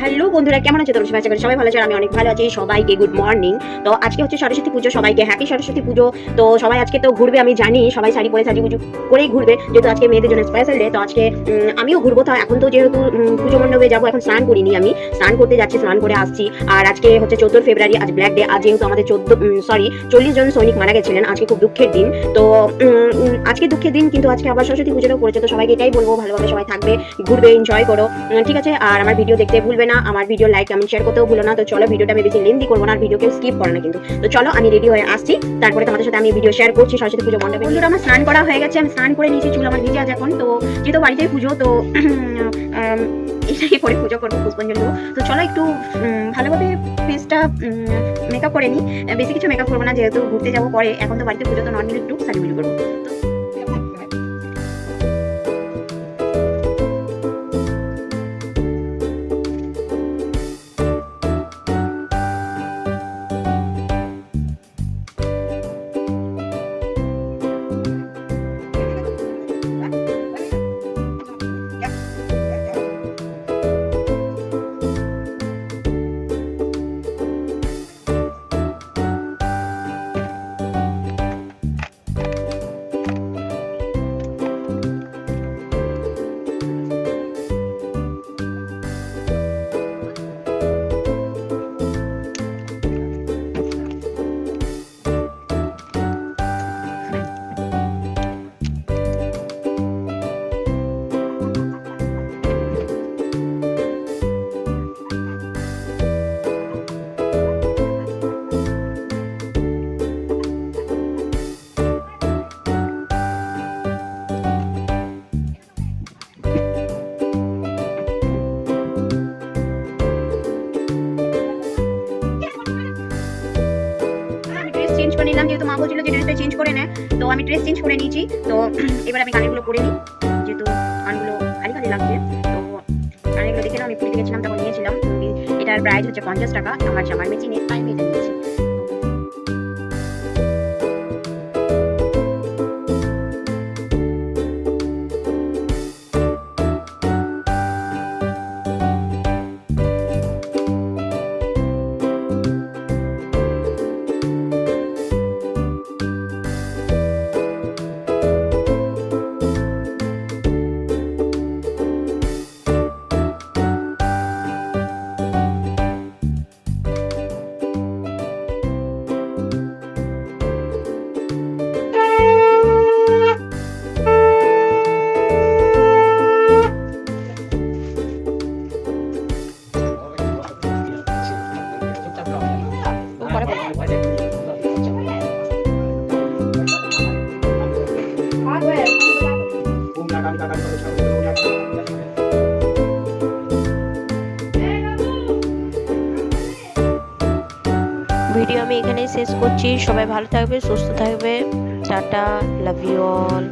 Hello বন্ধুরা, কেমন আছে তোমরা? আশা করি সবাই ভালো আছে আমি অনেক ভালো আছি। সবাইকে গুড মর্নিং তো আজকে হচ্ছে সরস্বতী পুজো, সবাইকে হ্যাপি সরস্বতী পুজো। তো সবাই আজকে তো ঘুরবে, আমি জানি, সবাই শাড়ি পরে সাজি পুজো করেই ঘুরবে, যেহেতু আজকে মেয়েদের জন্য স্পেশাল ডে তো আজকে আমিও ঘুরবো। তো এখন তো যেহেতু পুজো মণ্ডপে যাব, এখন স্নান করিনি আমি। স্নান করতে যাচ্ছি, স্নান করে আসছি। আর আজকে হচ্ছে চোদ্দ ফেব্রুয়ারি, আজ ব্ল্যাক ডে আজ যেহেতু আমাদের চোদ্দ সরি চল্লিশ জন সৈনিক মারা গেছিলেন, আজকে খুব দুঃখের দিন। তো আজকে দুঃখের দিন, কিন্তু আজকে আবার সরস্বতী পুজোটাও পড়েছে, তো সবাইকে এটাই বলব, ভালোভাবে সবাই থাকবে, ঘুরবে এনজয় করো। ঠিক আছে, আর আমার ভিডিও দেখতে ভুলবে না, আমার ভিডিও লাইক কমেন্ট শেয়ার করতেও ভুলো না। তো চলো ভিডিওটা আমি বেশি লেন্দি করব না আর ভিডিও কেউ স্কিপ করো না কিন্তু। তো চলো, আমি রেডি হয়ে আসছি। তারপরে তোমাদের সাথে আমি ভিডিও শেয়ার করছি, সরস্বতী পুজো মণ্ডপে। বন্ধুরা, আমার স্নান করা হয়ে গেছে। আমি স্নান করে নিয়েছি, চুল আমার ভিজে আছে এখন। তো যেহেতু বাড়িতেই পুজো, তো এটাই পরে পুজো করব, পুষ্পাঞ্জলি দেবো। তো চলো একটু ভালোভাবে ফেসটা মেকআপ করে নিই। বেশি কিছু মেকআপ করব না, যেহেতু ঘুরতে যাব পরে। এখন তো বাড়িতে পুজো তো নর্মালি একটু, সাজুগুজু করব। চেঞ্জ করে নিলাম, যেহেতু মা বলছিল যে ড্রেসটা চেঞ্জ করে নেয় তো আমি ড্রেস চেঞ্জ করে নিয়েছি। তো এবার আমি গানগুলো করে নিই, যেহেতু গানগুলো খালি খালি লাগছে। তো গানগুলো দেখে আমি পুরী গেছিলাম তখন নিয়েছিলাম। এটার প্রাইস হচ্ছে পঞ্চাশ টাকা। আমার জামার মেচিনে আমি এটা নিয়েছি। ভিডিও আমি এখানেই শেষ করছি। সবাই ভালো থাকবে সুস্থ থাকবে। Tata love you all